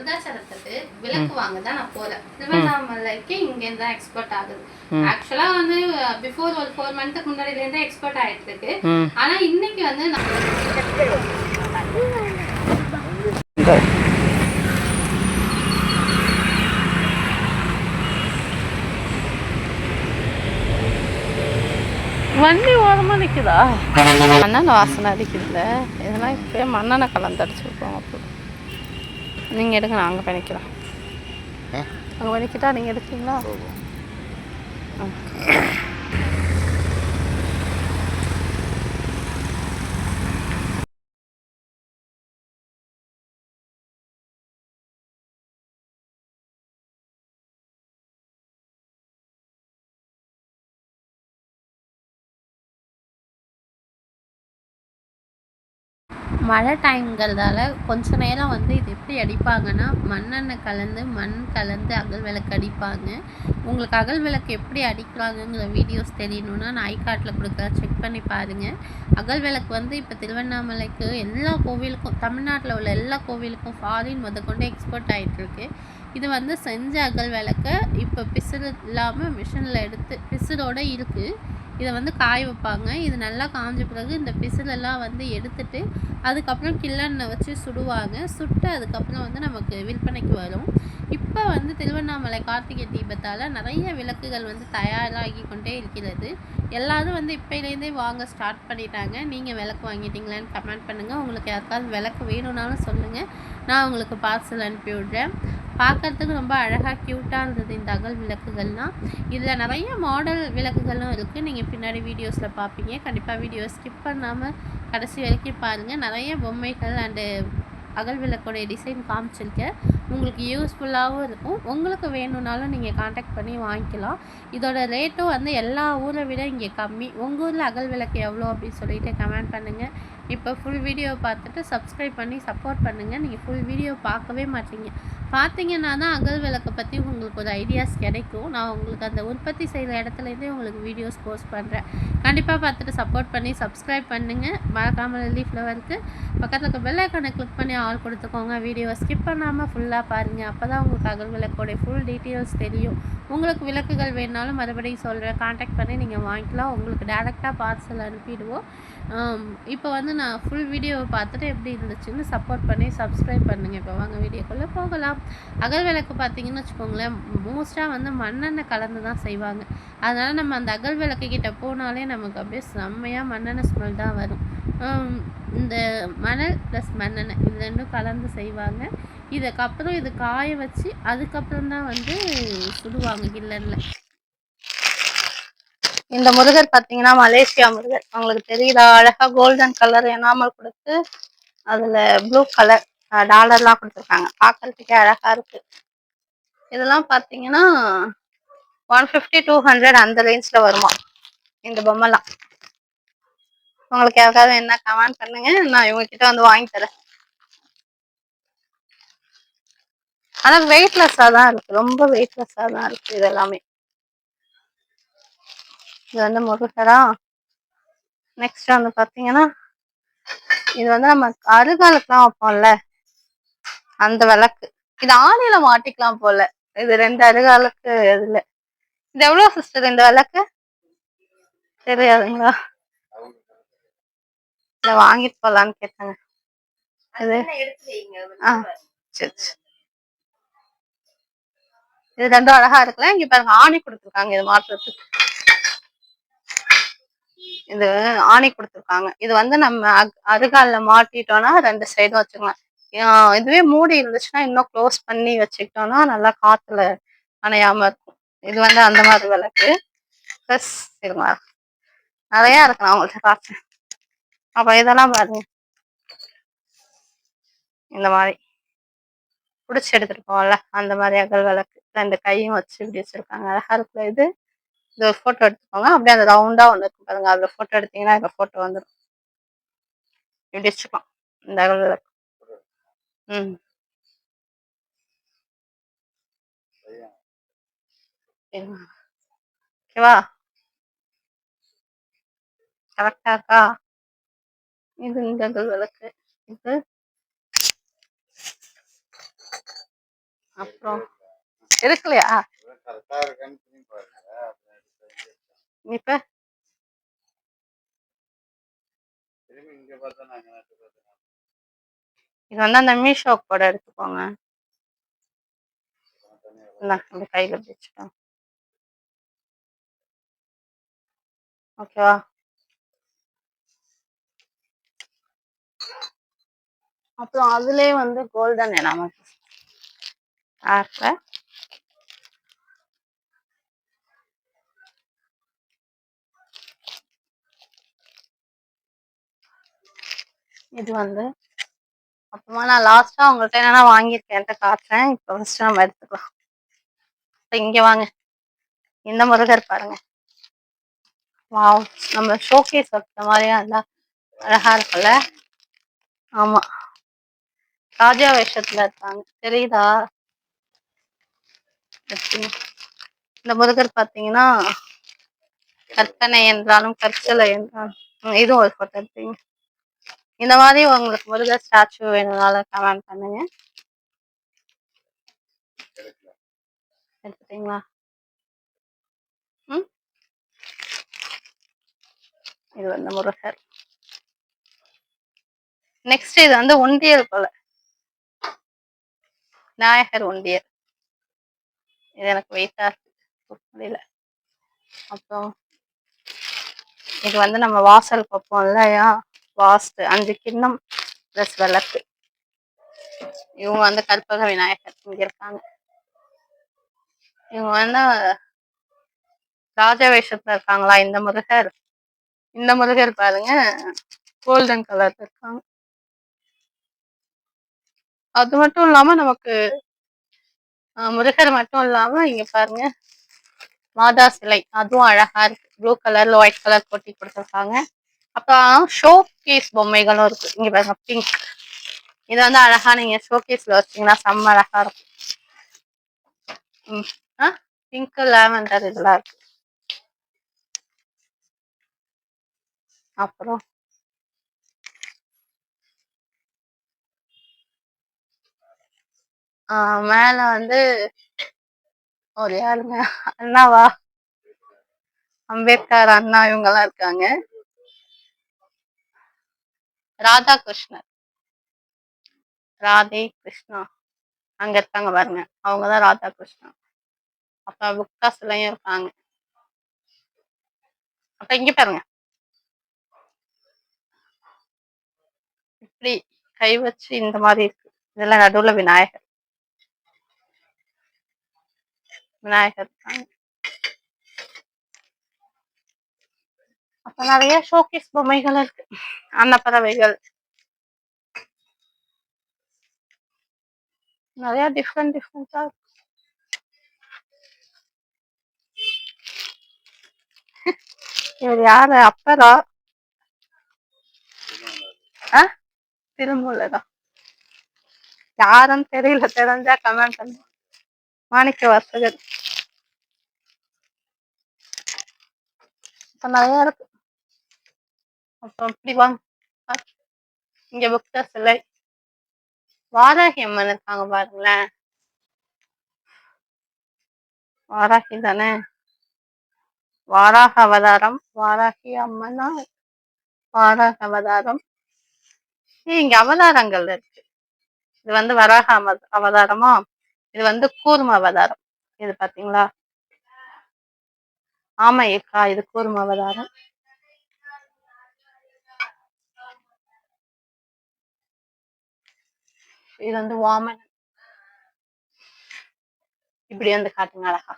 விருதாச்சலத்துக்கு விளக்கு வாங்க தான் நான் போறேன். திருவண்ணாமலைக்கு இங்கேருந்து தான் எக்ஸ்போர்ட் ஆகுது. ஆக்சுவலா வந்து பிஃபோர் ஒரு ஃபோர் மந்த்துக்கு முன்னாடில இருந்து எக்ஸ்போர்ட் ஆயிட்டு இருக்கு ஆனா இன்னைக்கு வந்து நான் வண்டி ஓரமாக நிற்குதா மண்ணெண்ணெய் வாசனை அடிக்குதுல்ல. இதெல்லாம் இப்போயே மண்ணெண்ணெய் கலந்து அடிச்சிருக்கோம் அப்போ. நீங்கள் எடுங்க நான் அங்கே பண்ணிக்கலாம் அங்கே பண்ணிக்கிட்டா நீங்கள் எடுக்கீங்களா மழை டைம்ங்கிறதால கொஞ்ச நேரம் வந்து இது எப்படி அடிப்பாங்கன்னா மண்ணெண்ணெய் கலந்து மண் கலந்து அகல் விளக்கு அடிப்பாங்க. உங்களுக்கு அகல் விளக்கு எப்படி அடிக்கிறாங்கங்கிற வீடியோஸ் தெரியணும்னா நான் ஐகாட்டில் கொடுக்குறேன் செக் பண்ணி பாருங்கள் அகல் விளக்கு வந்து இப்போ திருவண்ணாமலைக்கு எல்லா கோவிலுக்கும் தமிழ்நாட்டில் உள்ள எல்லா கோவிலுக்கும் ஃபாரின் முதற்கொண்டு எக்ஸ்போர்ட் ஆகிட்டுருக்கு இது வந்து செஞ்ச அகல் விளக்கை இப்போ பிசுறு இல்லாமல் மிஷினில் எடுத்து பிசுறோடு இருக்குது இதை வந்து காய வைப்பாங்க. இது நல்லா காஞ்ச பிறகு இந்த பிசிலெல்லாம் வந்து எடுத்துட்டு அதுக்கப்புறம் கில்லெண்ணெய் வச்சு சுடுவாங்க. சுட்டு அதுக்கப்புறம் வந்து நமக்கு விற்பனைக்கு வரும். இப்போ வந்து திருவண்ணாமலை கார்த்திகை தீபத்தால் நிறைய விளக்குகள் வந்து தயாராகி கொண்டே இருக்கிறது. எல்லாரும் வந்து இப்போலேருந்தே வாங்க ஸ்டார்ட் பண்ணிட்டாங்க. நீங்கள் விளக்கு வாங்கிட்டீங்களான்னு கமெண்ட் பண்ணுங்கள் உங்களுக்கு யாருக்காவது விளக்கு வேணும்னாலும் சொல்லுங்கள் நான் உங்களுக்கு பார்சல் அனுப்பி விடுறேன். பார்க்கறதுக்கு ரொம்ப அழகாக க்யூட்டாக இருந்தது இந்த அகல் விளக்குகள்லாம் இதில் நிறைய மாடல் விளக்குகளும் இருக்குது நீங்கள் பின்னாடி வீடியோஸில் பார்ப்பீங்க. கண்டிப்பாக வீடியோ ஸ்கிப் பண்ணாமல் கடைசி வரைக்கும் பாருங்கள் நிறைய பொம்மைகள் அண்டு அகல் விளக்கோடைய டிசைன் காமிச்சிருக்கேன். உங்களுக்கு யூஸ்ஃபுல்லாகவும் இருக்கும். உங்களுக்கு வேணும்னாலும் நீங்கள் காண்டாக்ட் பண்ணி வாங்கிக்கலாம். இதோட ரேட்டும் வந்து எல்லா ஊரை விட இங்கே கம்மி. உங்கள் ஊரில் அகல் விளக்கு எவ்வளோ அப்படின்னு சொல்லிட்டு கமெண்ட் பண்ணுங்கள் இப்போ ஃபுல் வீடியோ பார்த்துட்டு சப்ஸ்கிரைப் பண்ணி சப்போர்ட் பண்ணுங்கள் நீங்கள் ஃபுல் வீடியோ பார்க்கவே மாட்டீங்க. பார்த்தீங்கன்னா தான் அகல் விளக்கை பற்றி உங்களுக்கு ஒரு ஐடியாஸ் கிடைக்கும். நான் உங்களுக்கு அந்த உற்பத்தி செய்கிற இடத்துலேருந்தே உங்களுக்கு வீடியோஸ் போஸ்ட் பண்ணுறேன் கண்டிப்பாக பார்த்துட்டு சப்போர்ட் பண்ணி சப்ஸ்கிரைப் பண்ணுங்கள் மறக்காமல் லீஃப் ஃப்ளவருக்கு பக்கத்தில் இருக்க பெல் கிளிக் பண்ணி ஆல் கொடுத்துக்கோங்க. வீடியோவை ஸ்கிப் பண்ணாமல் ஃபுல்லாக பாருங்கள் அப்போ தான் உங்களுக்கு அகல் விளக்கோடைய ஃபுல் டீட்டெயில்ஸ் தெரியும். உங்களுக்கு விளக்குகள் வேணாலும் மறுபடியும் சொல்கிறேன் காண்டாக்ட் பண்ணி நீங்கள் வாங்கிக்கலாம். உங்களுக்கு டேரெக்டாக பார்சல் அனுப்பிடுவோம். இப்போ வந்து நான் ஃபுல் வீடியோவை பார்த்துட்டு எப்படி இருந்துச்சுன்னு சப்போர்ட் பண்ணி சப்ஸ்கிரைப் பண்ணுங்கள் இப்போ வாங்க வீடியோக்குள்ளே போகலாம். அகல் விளக்கு பார்த்தீங்கன்னு வச்சுக்கோங்களேன் மோஸ்ட்டாக வந்து மண்ணெண்ணெய் கலந்து தான் செய்வாங்க. அதனால் நம்ம அந்த அகல் விளக்கு கிட்டே போனாலே நமக்கு அப்படியே செம்மையாக மண்ணெண்ணெய் ஸ்மெல் தான் வரும். இந்த மணல் ப்ளஸ் மண்ணெண்ணெய் இது ரெண்டும் கலந்து செய்வாங்க. இதுக்கப்புறம் இது காய வச்சு அதுக்கப்புறம் தான் வந்து சுடுவாங்க கில்லனில். இந்த முருகர் பார்த்தீங்கன்னா மலேசியா முருகர். உங்களுக்கு தெரியுதா? அழகா கோல்டன் கலர் எனாமல் கொடுத்து அதுல ப்ளூ கலர் டாலர்லாம் கொடுத்துருக்காங்க. பார்க்கறதுக்கே அழகா இருக்கு. இதெல்லாம் பார்த்தீங்கன்னா ஒன் ஃபிஃப்டி டூ ஹண்ட்ரட் அந்த ரேஞ்சில் வருமா? இந்த பொம்மைலாம். உங்களுக்கு யாருக்காவது என்ன கமெண்ட் பண்ணுங்க நான் இவங்ககிட்ட வந்து வாங்கி தரேன். ஆனால் வெயிட்லெஸ்ஸாக தான் இருக்கு. ரொம்ப வெயிட்லெஸ்ஸாக தான் இருக்கு இது எல்லாமே இது வந்து முருகரா. நெக்ஸ்ட் வந்து பாத்தீங்கன்னா இது வந்து நம்ம அருகாலுக்குலாம் வைப்போம்ல அந்த விளக்கு. இது ஆணியில மாட்டிக்கலாம் போல. இது ரெண்டு அருகாலுக்கு இதுல. இது எவ்வளவு சிஸ்டர் இந்த விளக்கு? தெரியாதுங்களா? இல்ல வாங்கிட்டு போலான்னு கேட்டாங்க. இது ஆ சரி சரி. இது ரெண்டும் அழகா இருக்குல்ல? இங்க பாருங்க ஆணி கொடுத்துருக்காங்க இது மாட்டுறதுக்கு. இது ஆணி கொடுத்துருக்காங்க. இது வந்து நம்ம அக்- மாட்டிட்டோம்னா ரெண்டு சைடும் வச்சுக்கலாம். இதுவே மூடி இருந்துச்சுன்னா இன்னும் க்ளோஸ் பண்ணி வச்சுக்கிட்டோம்னா நல்லா காத்துல அணையாம இருக்கும். இது வந்து அந்த மாதிரி விளக்கு. ப்ளஸ் இருங்க நிறைய இருக்கு நான் உங்கள்கிட்ட காட்டுறேன். அப்ப இதெல்லாம் பாருங்க. இந்த மாதிரி. பிடிச்சி எடுத்துருப்போம்ல அந்த மாதிரி அகல் விளக்கு. ரெண்டு கையும் வச்சு இப்படி வச்சிருக்காங்க. அழகா இருக்குல்ல இது. இது ஒரு எடுத்துக்கோங்க. அப்படியே அந்த ரவுண்டா ஒன்று இருக்கும் பாருங்க. அதுல போட்டோ எடுத்தீங்கன்னா இந்த போட்டோ வந்துடும் இப்படி வச்சுக்கலாம். இந்த அகல் விளக்கு ம். ஓகேவா? கரெக்டா இருக்கா? இது இந்த விளக்கு இது. அப்புறம். இருக்கலையா கரெக்டா இருக்கான்னு திரும்பி பாருங்க அப்புறம் எடுத்து இப்ப? இது வந்து அந்த மீஷோ கூட எடுத்துக்கோங்க. இந்தா, கையில பிடிச்சிட்டோம் ஓகேவா? அப்புறம் அதுலயே வந்து கோல்டன் நமக்கு ஆர்ல இது வந்து அப்புறமா நான் லாஸ்ட்டாக உங்கள்கிட்ட என்னென்ன வாங்கியிருக்கேன். காட்டுறேன். இப்போ ஃபஸ்ட்டு நம்ம எடுத்துக்கலாம். இப்போ இங்க வாங்க. இந்த முருகர் பாருங்க. வாவ் நம்ம ஷோகேஸ் வைக்கிற மாதிரியா இருந்தா அழகா இருக்குல்ல ஆமா. ராஜா வேஷத்துல இருக்காங்க. தெரியுதா? இந்த முருகர் பாத்தீங்கன்னா கற்பனை என்றாலும் கற்சலை என்றாலும். இதுவும் ஒரு ஃபோட்டோ எடுத்தீங்க. இந்த மாதிரி உங்களுக்கு முருகர் ஸ்டாச்சு வேணும்னாலும் கமெண்ட் பண்ணுங்க. எடுத்துட்டீங்களா? ம்? இது வந்து முருகர். நெக்ஸ்ட் இது வந்து உண்டியல் போல. நாயகர் உண்டியல். இது எனக்கு வெயிட்டா இருக்கு. முடியல. அப்புறம் இது வந்து நம்ம வாசல் பார்ப்போம் இல்லையா? வாஸ்ட் அஞ்சு கிண்ணம் ப்ளஸ் விளக்கு. இவங்க வந்து கற்பக விநாயகர் இங்க இருக்காங்க. இவங்க வந்து ராஜ வேஷத்துல இருக்காங்களா? இந்த முருகர். இந்த முருகர் பாருங்க கோல்டன் கலர் இருக்காங்க. அது மட்டும் இல்லாம நமக்கு முருகர் மட்டும் இல்லாம இங்க பாருங்க மாதா சிலை. அதுவும் அழகா இருக்கு. ப்ளூ கலர்ல ஒயிட் கலர் கொட்டி கொடுத்துருக்காங்க. அப்புறம் ஷோ கேஸ் பொம்மைகளும் இருக்கு. இங்க பாருங்க பிங்க் இது வந்து அழகா நீங்க ஷோ கேஸ்ல வச்சீங்கன்னா செம்ம அழகா இருக்கும். பிங்க் லாவெண்டர் இதெல்லாம் இருக்கு. அப்புறம்? ஆஹ் மேல வந்து ஒரு யாருங்க அண்ணாவா? அம்பேத்கர் அண்ணா இவங்க எல்லாம் இருக்காங்க. ராதா கிருஷ்ணர் ராதே கிருஷ்ணா. அங்க இருக்காங்க பாருங்க. அவங்கதான் ராதா கிருஷ்ணா அப்புறம் புக்கா சிலையும் இருக்காங்க. அப்ப இங்க பாருங்க. இப்படி கை வச்சு இந்த மாதிரி இருக்கு. இதெல்லாம் நடுவுல விநாயகர். விநாயகர் இருக்காங்க. நிறைய ஷோகேஸ் பொம்மைகள் இருக்கு. அன்னப்பறவைகள். நிறைய டிஃப்ரெண்ட் டிஃப்ரெண்டா இருக்கு. இவர் யாரு? அப்பரா. ஆ? திருமூலரா? யாருன்னு தெரியல. தெரிஞ்சா கமெண்ட் பண்ணு மாணிக்க வாசகர். இப்ப நிறைய இருக்கு. அப்புறம் இப்படி வாங்க. இங்க புக்த சிலை. வாராகி அம்மன் இருக்காங்க பாருங்களேன். வாராகி தானே? வாராக அவதாரம் வாராகி அம்மனா? வாராக அவதாரம். இங்க அவதாரங்கள் இருக்கு. இது வந்து வராக அம- அவதாரமா? இது வந்து கூர்ம அவதாரம். இது பாத்தீங்களா? ஆமா ஏக்கா இது கூர்ம அவதாரம். இது வந்து வாமன். இப்படி வந்து காட்டுங்க அழகா.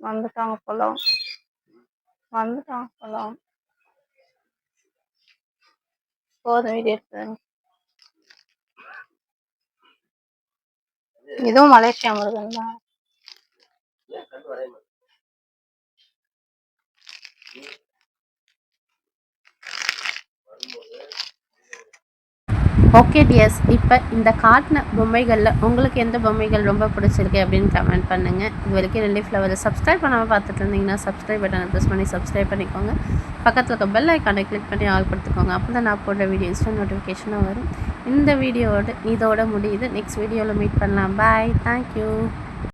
வந்துட்டாங்க போலாம் வந்துட்டாங்க போலாம் போதும் வீடியோ எடுத்து இதுவும் மலேசியா முருகன் தான். ஓகே டியர்ஸ் இப்போ இந்த காட்டின பொம்மைகளில் உங்களுக்கு எந்த பொம்மைகள் ரொம்ப பிடிச்சிருக்கு அப்படின்னு கமெண்ட் பண்ணுங்கள் இது வரைக்கும் ரெண்டு ஃப்ளவரை சப்ஸ்கிரைப் பண்ணாமல் பார்த்துட்டு இருந்தீங்கன்னா சப்ஸ்கிரைப் பட்டனை ப்ரெஸ் பண்ணி சப்ஸ்கிரைப் பண்ணிக்கோங்க. பக்கத்தில் இருக்க பெல் ஐக்கானை கிளிக் பண்ணி ஆல் கொடுத்துக்கோங்க. அப்போ தான் நான் போடுற வீடியோஸில் நோட்டிஃபிகேஷனாக வரும். இந்த வீடியோட இதோட முடியுது. நெக்ஸ்ட் வீடியோவில் மீட் பண்ணலாம். Bye thank you